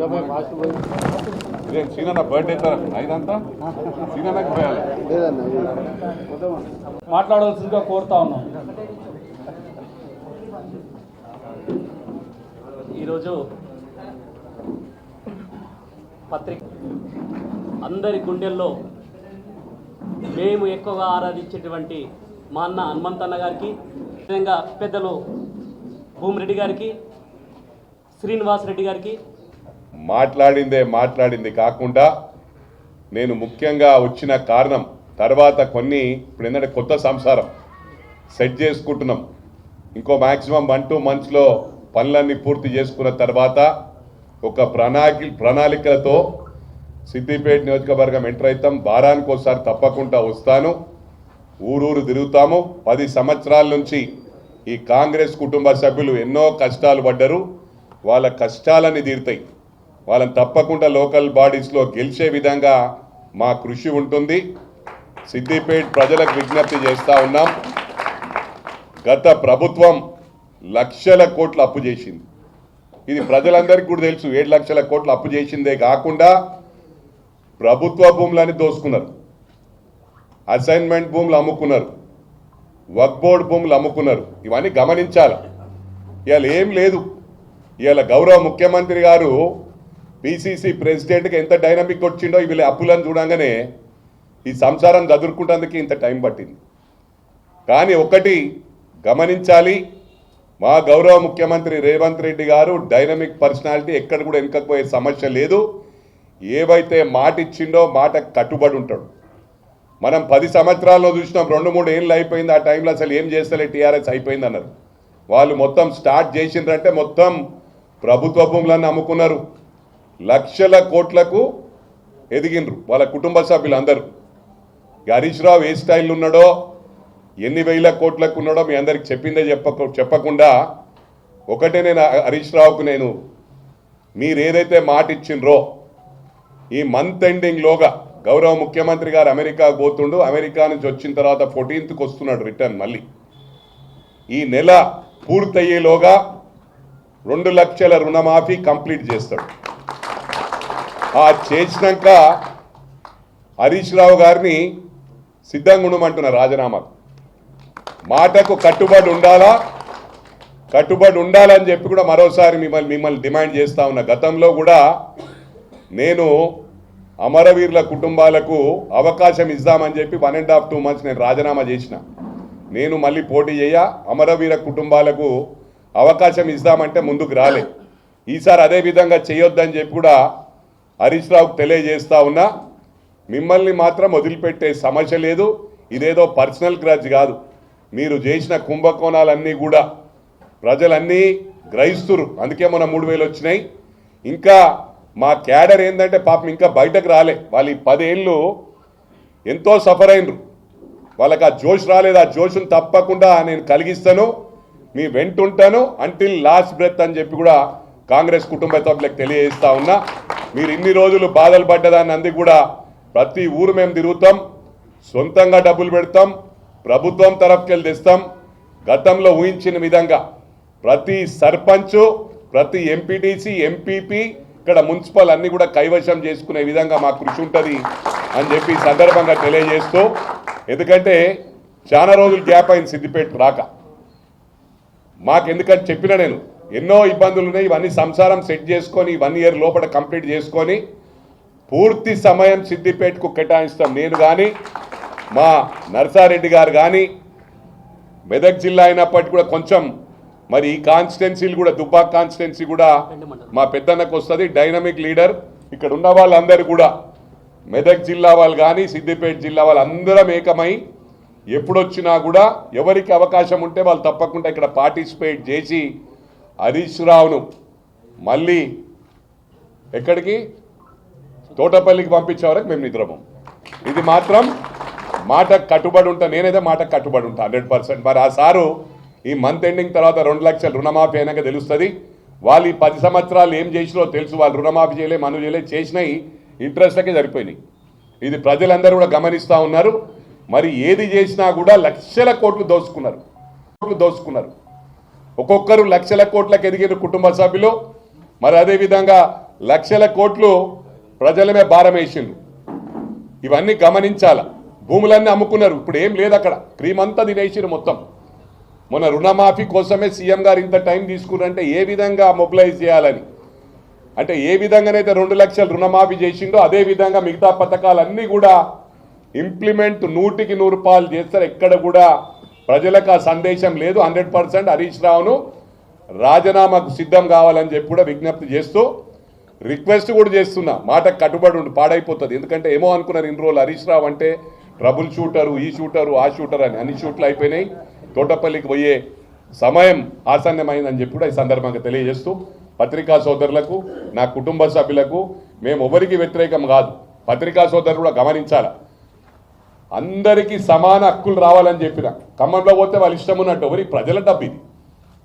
ఇదేం సీనన్న బర్త్డే ఐదంతా? సీనన్నకి పోయాలి. మాట్లాడవలసిందిగా కోరుతా ఉన్నాం. ఈరోజు పత్రిక అందరి గుండెల్లో మేము ఎక్కువగా ఆరాధించేటువంటి మా అన్న హనుమంతన్న గారికి అదేవిధంగా పెద్దలు భూమిరెడ్డి గారికి శ్రీనివాస్ రెడ్డి గారికి మాట్లాడిందే మాట్లాడింది కాకుండా నేను ముఖ్యంగా వచ్చిన కారణం తర్వాత కొన్ని ఇప్పుడు ఏంటంటే కొత్త సంసారం సెట్ చేసుకుంటున్నాం. ఇంకో మ్యాక్సిమం వన్ టూ మంత్స్లో పనులన్నీ పూర్తి చేసుకున్న తర్వాత ఒక ప్రణాళిక ప్రణాళికలతో సిద్దిపేట నియోజకవర్గం ఎంటర్ అవుతాం. వారానికి ఒకసారి తప్పకుండా వస్తాను. ఊరూరు తిరుగుతాము. పది సంవత్సరాల నుంచి ఈ కాంగ్రెస్ కుటుంబ సభ్యులు ఎన్నో కష్టాలు పడ్డరు. వాళ్ళ కష్టాలన్నీ తీరుతాయి. వాళ్ళని తప్పకుండా లోకల్ బాడీస్లో గెలిచే విధంగా మా కృషి ఉంటుంది. సిద్దిపేట ప్రజలకు విజ్ఞప్తి చేస్తూ ఉన్నాం. గత ప్రభుత్వం లక్షల కోట్లు అప్పు చేసింది. ఇది ప్రజలందరికీ కూడా తెలుసు ఏడు లక్షల కోట్లు అప్పు చేసిందే కాకుండా ప్రభుత్వ భూములని దోసుకున్నారు. అసైన్మెంట్ భూములు అమ్ముకున్నారు. వర్క్ బోర్డ్ భూములు అమ్ముకున్నారు. ఇవన్నీ గమనించాలి. ఇవాళ ఏం లేదు. ఇవాళ గౌరవ ముఖ్యమంత్రి గారు పిసిసి ప్రెసిడెంట్కి ఎంత డైనమిక్ వచ్చిండో వీళ్ళ అప్పులను చూడంగానే ఈ సంసారం చదువుకుంటందుకు ఇంత టైం పట్టింది. కానీ ఒకటి గమనించాలి మా గౌరవ ముఖ్యమంత్రి రేవంత్ రెడ్డి గారు డైనమిక్ పర్సనాలిటీ ఎక్కడ కూడా వెనకపోయే సమస్య లేదు. ఏవైతే మాట ఇచ్చిండో మాట కట్టుబడి ఉంటాడు. మనం పది సంవత్సరాల్లో చూసినాం రెండు మూడు ఏళ్ళు అయిపోయింది ఆ టైంలో అసలు ఏం చేస్తలే టీఆర్ఎస్ అయిపోయింది అన్నారు వాళ్ళు మొత్తం స్టార్ట్ చేసిండ్రంటే మొత్తం ప్రభుత్వ భూములన్నీ అమ్ముకున్నారు. లక్షల కోట్లకు ఎదిగినరు వాళ్ళ కుటుంబ సభ్యులందరూ. ఇక హరీష్ రావు ఏ స్టైల్ ఉన్నాడో ఎన్ని వేల కోట్లకు ఉన్నాడో మీ అందరికి చెప్పిందే చెప్పక చెప్పకుండా ఒకటే నేను హరీష్ రావుకు నేను మీరు ఏదైతే మాట ఇచ్చిండ్రో ఈ మంత్ ఎండింగ్ లోగా గౌరవ ముఖ్యమంత్రి గారు అమెరికాకు పోతుండు. అమెరికా నుంచి వచ్చిన తర్వాత ఫోర్టీన్త్కి వస్తున్నాడు రిటర్న్ మళ్ళీ. ఈ నెల పూర్తయ్యేలోగా రెండు లక్షల రుణమాఫీ కంప్లీట్ చేస్తాడు. ఆ చేసినాక హరీష్ రావు గారిని సిద్ధంగా ఉండమంటున్నారు రాజీనామాకు. మాటకు కట్టుబడి ఉండాలా? కట్టుబడి ఉండాలని చెప్పి కూడా మరోసారి మిమ్మల్ని మిమ్మల్ని డిమాండ్ చేస్తా ఉన్న గతంలో కూడా నేను అమరవీరుల కుటుంబాలకు అవకాశం ఇద్దామని చెప్పి one and half two months నేను రాజీనామా చేసిన. నేను మళ్ళీ పోటీ చేయ అమరవీర కుటుంబాలకు అవకాశం ఇద్దామంటే ముందుకు రాలే. ఈసారి అదే విధంగా చేయొద్దని చెప్పి కూడా హరీష్ రావుకు తెలియజేస్తా ఉన్నా మిమ్మల్ని మాత్రం వదిలిపెట్టే సమస్య లేదు. ఇదేదో పర్సనల్ గ్రజ్ కాదు. మీరు చేసిన కుంభకోణాలన్నీ కూడా ప్రజలన్నీ గ్రహిస్తురు అందుకే మన మూడు వేలు వచ్చినాయి. ఇంకా మా క్యాడర్ ఏంటంటే పాపం ఇంకా బయటకు రాలే. వాళ్ళు ఈ పదేళ్ళు ఎంతో సఫర్ అయినరు. వాళ్ళకి ఆ జోష్ రాలేదు. ఆ జోష్ను తప్పకుండా నేను కలిగిస్తాను. మీ వెంటుంటాను. అంటిల్ లాస్ట్ బ్రెత్ అని చెప్పి కూడా కాంగ్రెస్ కుటుంబ సభ్యులకు తెలియజేస్తా ఉన్నా మీరు ఇన్ని రోజులు బాధలు పడ్డదాన్ని అంది కూడా ప్రతి ఊరు మేము తిరుగుతాం సొంతంగా డబ్బులు పెడతాం ప్రభుత్వం తరఫుకెళ్ళి తెస్తాం గతంలో ఊహించిన విధంగా ప్రతి సర్పంచ్ ప్రతి ఎంపీటీసీ ఎంపీపీ ఇక్కడ మున్సిపల్ అన్ని కూడా కైవశం చేసుకునే విధంగా మా కృషి ఉంటుంది అని చెప్పి సందర్భంగా తెలియజేస్తూ ఎందుకంటే చాలా రోజులు గ్యాప్ అయింది సిద్దిపేట రాక. మాకు ఎందుకంటే చెప్పిన నేను ఎన్నో ఇబ్బందులు ఉన్నాయి. ఇవన్నీ సంసారం సెట్ చేసుకొని వన్ ఇయర్ లోపల కంప్లీట్ చేసుకొని పూర్తి సమయం సిద్దిపేటకు కేటాయిస్తాం. నేను కానీ మా నర్సారెడ్డి గారు కానీ మెదక్ జిల్లా అయినప్పటికీ కూడా కొంచెం మరి ఈ కాన్స్టిట్యున్సీలు కూడా దుబ్బాక్ కాన్స్టిట్యున్సీ కూడా మా పెద్దన్నకు వస్తుంది డైనమిక్ లీడర్. ఇక్కడ ఉన్న వాళ్ళందరూ కూడా మెదక్ జిల్లా వాళ్ళు కానీ సిద్దిపేట జిల్లా వాళ్ళు అందరం ఏకమై ఎప్పుడొచ్చినా కూడా ఎవరికి అవకాశం ఉంటే వాళ్ళు తప్పకుండా ఇక్కడ పార్టిసిపేట్ చేసి హరీష్ రావును మళ్ళీ ఎక్కడికి? తోటపల్లికి పంపించే వరకు మేము నిద్రపోం. ఇది మాత్రం మాట కట్టుబడి ఉంటా నేనైతే మాట కట్టుబడి ఉంటా హండ్రెడ్ పర్సెంట్. మరి ఆ సారు ఈ మంత్ ఎండింగ్ తర్వాత రెండు లక్షలు రుణమాఫీ అయినాక తెలుస్తుంది. వాళ్ళు ఈ పది సంవత్సరాలు ఏం చేసినో తెలుసు. వాళ్ళు రుణమాఫీ చేయలే మను చేయలే చేసినాయి ఇంట్రెస్ట్లకే సరిపోయినాయి. ఇది ప్రజలందరూ కూడా గమనిస్తూ ఉన్నారు. మరి ఏది చేసినా కూడా లక్షల కోట్లు దోసుకున్నారు. కోట్లు దోసుకున్నారు. ఒక్కొక్కరు లక్షల కోట్లకు ఎదిగిన కుటుంబ సభ్యులు మరి అదేవిధంగా లక్షల కోట్లు ప్రజలమే భారం వేసిండ్రు. ఇవన్నీ గమనించాల? భూములన్నీ అమ్ముకున్నారు. ఇప్పుడు ఏం లేదు అక్కడ. క్రీమ్ అంతా తినేసిరు మొత్తం. మొన్న రుణమాఫీ కోసమే సీఎం గారు ఇంత టైం తీసుకున్నారంటే ఏ విధంగా మొబిలైజ్ చేయాలని? అంటే ఏ విధంగానైతే రెండు లక్షలు రుణమాఫీ చేసిండో అదే విధంగా మిగతా పథకాలన్నీ కూడా ఇంప్లిమెంట్ నూటికి నూరు రూపాయలు చేస్తారు. ఎక్కడ కూడా ప్రజలకు ఆ సందేశం లేదు. హండ్రెడ్ పర్సెంట్ హరీష్ రావును రాజీనామాకు సిద్ధం కావాలని చెప్పి కూడా విజ్ఞప్తి చేస్తూ రిక్వెస్ట్ కూడా చేస్తున్నా. మాటకు కట్టుబడి ఉండి పాడైపోతుంది. ఎందుకంటే ఏమో అనుకున్నారు ఇన్ని రోజులు హరీష్ రావు అంటే ట్రబుల్ షూటరు ఈ షూటరు ఆ షూటర్ అని. అన్ని షూట్లు అయిపోయినాయి. తోటపల్లికి పోయే సమయం ఆసన్నమైందని చెప్పి కూడా ఈ సందర్భంగా తెలియజేస్తూ పత్రికా సోదరులకు నా కుటుంబ సభ్యులకు మేము ఎవరికి వ్యతిరేకం కాదు. పత్రికా సోదరులు కూడా గమనించాలా? అందరికీ సమాన హక్కులు రావాలని చెప్పిన. ఖమ్మంలో పోతే వాళ్ళ ఇష్టం ఉన్నట్టు ఎవరి ప్రజల డబ్బు ఇది.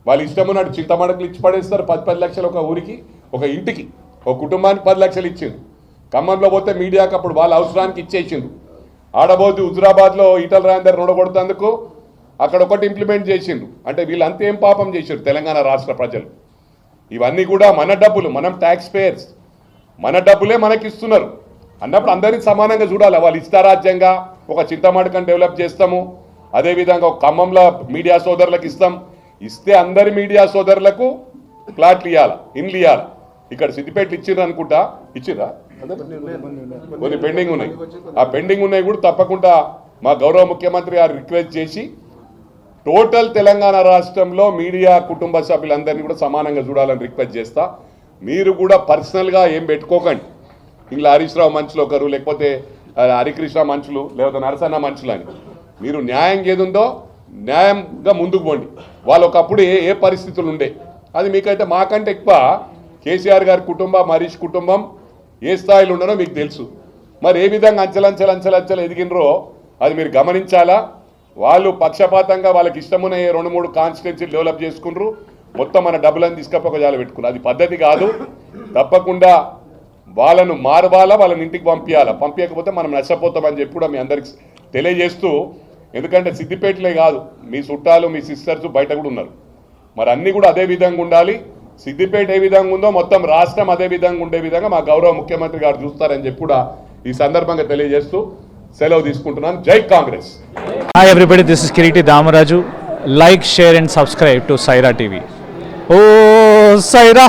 వాళ్ళ ఇష్టం ఉన్నట్టు చింతమడకలు ఇచ్చి పడేస్తారు పది పది లక్షలు ఒక ఊరికి ఒక ఇంటికి ఒక కుటుంబానికి పది లక్షలు ఇచ్చింది ఖమ్మంలో పోతే మీడియాకి అప్పుడు వాళ్ళ అవసరానికి ఇచ్చేసిండు ఆడబోతు హుజురాబాద్లో ఈటల రాయందర్ నొడగొడుతందుకు అక్కడ ఒకటి ఇంప్లిమెంట్ చేసిండు అంటే వీళ్ళంతా ఏం పాపం చేశారు తెలంగాణ రాష్ట్ర ప్రజలు. ఇవన్నీ కూడా మన డబ్బులు మనం ట్యాక్స్ పేయర్స్ మన డబ్బులే మనకి ఇస్తున్నారు అన్నప్పుడు అందరినీ సమానంగా చూడాలి. వాళ్ళు ఇష్టారాజ్యంగా ఒక చింతమడకని డెవలప్ చేస్తాము. అదేవిధంగా ఒక ఖమ్మంలో మీడియా సోదరులకు ఇస్తాం. ఇస్తే అందరి మీడియా సోదరులకు ప్లాట్లు ఇవ్వాలి ఇండ్లు ఇవ్వాలి ఇక్కడ సిద్దిపేటలు ఇచ్చిర్రు అనుకుంటా? ఇచ్చిర్రా? కొన్ని పెండింగ్ ఉన్నాయి. ఆ పెండింగ్ ఉన్నాయి కూడా తప్పకుండా మా గౌరవ ముఖ్యమంత్రి గారు రిక్వెస్ట్ చేసి టోటల్ తెలంగాణ రాష్ట్రంలో మీడియా కుటుంబ సభ్యులందరినీ కూడా సమానంగా చూడాలని రిక్వెస్ట్ చేస్తా. మీరు కూడా పర్సనల్గా ఏం పెట్టుకోకండి. ఇంట్లో హరీష్ రావు మనుషులు ఒకరు లేకపోతే హరికృష్ణ మనుషులు లేకపోతే నరసన్న మనుషులు అని. మీరు న్యాయం ఏదుందో న్యాయంగా ముందుకు పోండి. వాళ్ళు ఒకప్పుడు ఏ ఏ పరిస్థితులు ఉండే? అది మీకైతే మాకంటే ఎక్కువ. కేసీఆర్ గారి కుటుంబం హరీష్ కుటుంబం ఏ స్థాయిలో ఉండనో మీకు తెలుసు. మరి ఏ విధంగా అంచెలంచెలు అంచెలంచెలు ఎదిగినరో అది మీరు గమనించాలా? వాళ్ళు పక్షపాతంగా వాళ్ళకి ఇష్టమున్న రెండు మూడు కాన్స్టిట్యున్సీలు డెవలప్ చేసుకున్నారు మొత్తం మన డబ్బులను తీసుకపోక జాల పెట్టుకున్నారు. అది పద్ధతి కాదు. తప్పకుండా వాళ్ళను మారవాలా వాళ్ళని ఇంటికి పంపించాలా పంపించకపోతే మనం నష్టపోతామని చెప్పి కూడా మీ అందరికి తెలియజేస్తూ ఎందుకంటే సిద్దిపేటలే కాదు మీ చుట్టాలు మీ సిస్టర్స్ బయట కూడా ఉన్నారు. మరి అన్ని కూడా అదే విధంగా ఉండాలి. సిద్దిపేట ఏ విధంగా ఉందో మొత్తం రాష్ట్రం అదే విధంగా ఉండే విధంగా మా గౌరవ ముఖ్యమంత్రి గారు చూస్తారని చెప్పి కూడా ఈ సందర్భంగా తెలియజేస్తూ సెలవు తీసుకుంటున్నాను. జై Congress! Hi everybody this is Kireeti Damaraju like share and subscribe to Saira TV oh Sye Raa